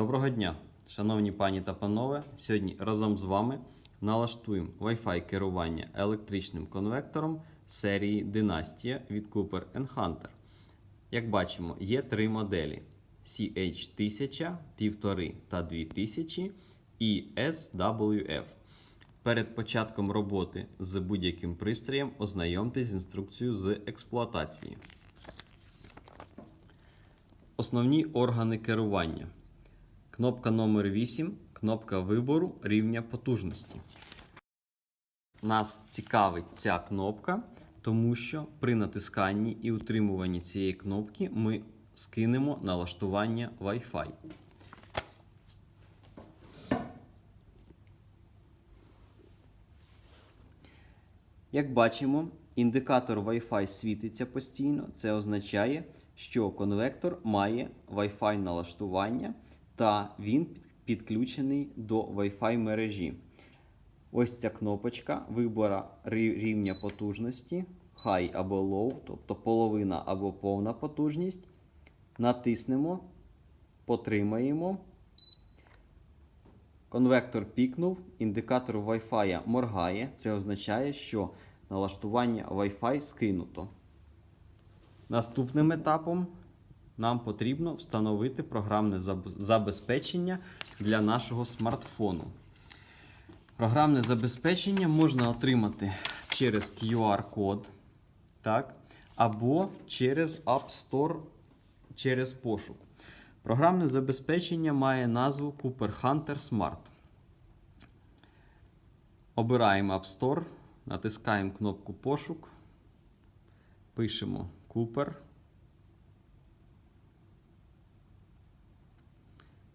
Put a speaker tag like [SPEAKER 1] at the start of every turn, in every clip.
[SPEAKER 1] Доброго дня, шановні пані та панове. Сьогодні разом з вами налаштуємо Wi-Fi керування електричним конвектором серії Династія від Cooper Hunter. Як бачимо, є три моделі: CH1000, 1,5 та 2000 і SWF. Перед початком роботи з будь-яким пристроєм ознайомтесь з інструкцією з експлуатації. Основні органи керування. Кнопка номер 8 кнопка вибору рівня потужності. Нас цікавить ця кнопка, тому що при натисканні і утримуванні цієї кнопки ми скинемо налаштування Wi-Fi. Як бачимо, індикатор Wi-Fi світиться постійно. Це означає, що конвектор має Wi-Fi налаштування та він підключений до Wi-Fi мережі. Ось ця кнопочка вибора рівня потужності High або Low, тобто половина або повна потужність. Натиснемо, потримаємо. Конвектор пікнув, індикатор Wi-Fi моргає. Це означає, що налаштування Wi-Fi скинуто. Наступним етапом нам потрібно встановити програмне забезпечення для нашого смартфону. Програмне забезпечення можна отримати через QR-код, або через App Store через пошук. Програмне забезпечення має назву Cooper Hunter Smart. Обираємо App Store, натискаємо кнопку пошук, пишемо Cooper.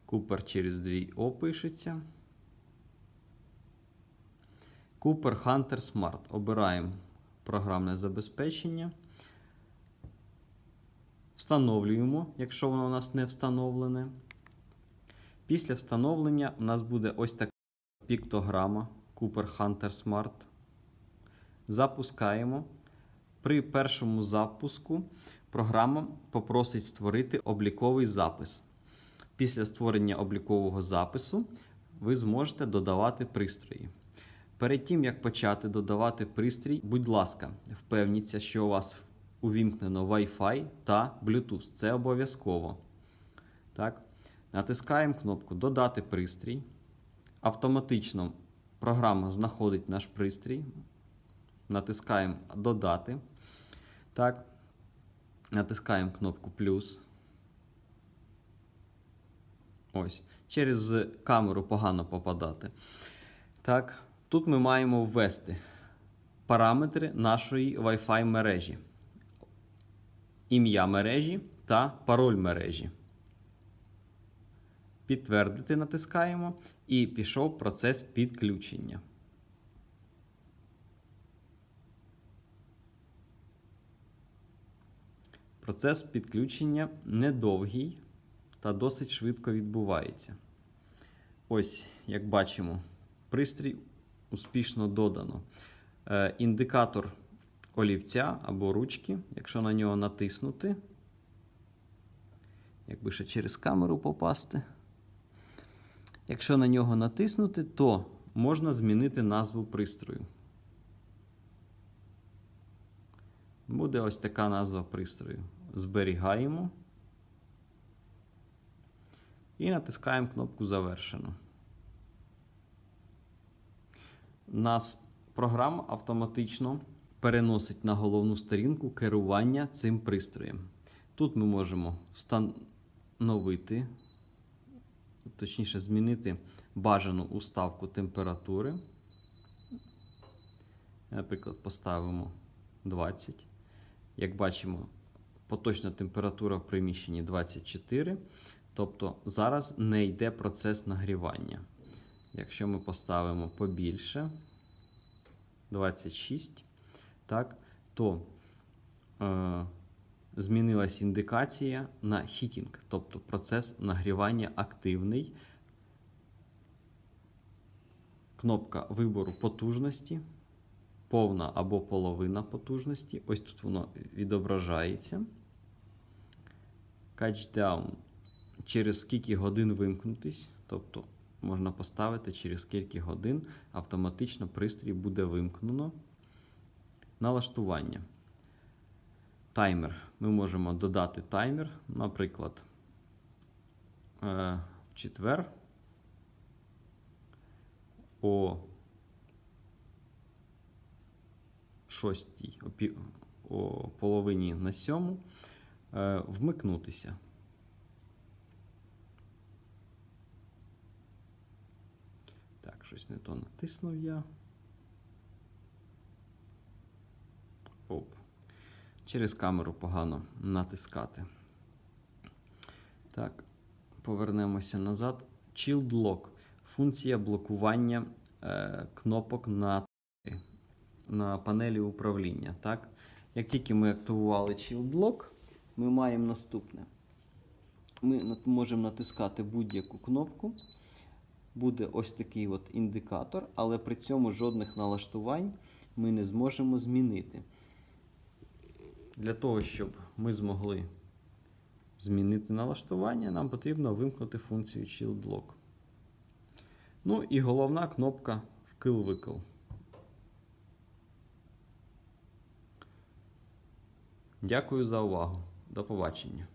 [SPEAKER 1] Cooper через 2 О пишеться. Cooper Hunter Smart. Обираємо програмне забезпечення. Встановлюємо, якщо воно у нас не встановлене. Після встановлення у нас буде ось така піктограма Cooper Hunter Smart. Запускаємо. При першому запуску програма попросить створити обліковий запис. Після створення облікового запису ви зможете додавати пристрої. Перед тим, як почати додавати пристрій, будь ласка, впевніться, що у вас увімкнено Wi-Fi та Bluetooth. Це обов'язково. Так. Натискаємо кнопку Додати пристрій. Автоматично програма знаходить наш пристрій. Натискаємо Додати. Так. Натискаємо кнопку плюс. Ось. Через камеру погано попадати. Так. Тут ми маємо ввести параметри нашої Wi-Fi мережі, ім'я мережі та пароль мережі. Підтвердити натискаємо і пішов процес підключення. Процес підключення недовгий та досить швидко відбувається. Ось, як бачимо, пристрій успішно додано. Е, індикатор олівця або ручки, якщо на нього натиснути, якби ще через камеру попасти. Якщо на нього натиснути, то можна змінити назву пристрою. Буде ось така назва пристрою. Зберігаємо і натискаємо кнопку Завершено. Нас програма автоматично переносить на головну сторінку керування цим пристроєм. Тут ми можемо встановити, точніше, змінити бажану уставку температури. Наприклад, поставимо 20. Як бачимо, поточна температура в приміщенні 24. Тобто зараз не йде процес нагрівання. Якщо ми поставимо побільше 26, так, то е, змінилась індикація на хітінг, тобто процес нагрівання активний. Кнопка вибору потужності, повна або половина потужності. Ось тут воно відображається. Catch down через скільки годин вимкнутись, тобто можна поставити через скільки годин автоматично пристрій буде вимкнено. Налаштування. Таймер. Ми можемо додати таймер, наприклад, е, в четвер о 6, о, половині на сьому е, вмикнутися. Так, щось не то натиснув я. Оп. Через камеру погано натискати. Так, повернемося назад. Child Lock. Функція блокування е, кнопок на, на панелі управління. Так? Як тільки ми активували Child Lock, ми маємо наступне. Ми можемо натискати будь-яку кнопку. Буде ось такий от індикатор, але при цьому жодних налаштувань ми не зможемо змінити. Для того, щоб ми змогли змінити налаштування, нам потрібно вимкнути функцію Child Lock. Ну і головна кнопка вкил-викил. Дякую за увагу. До побачення.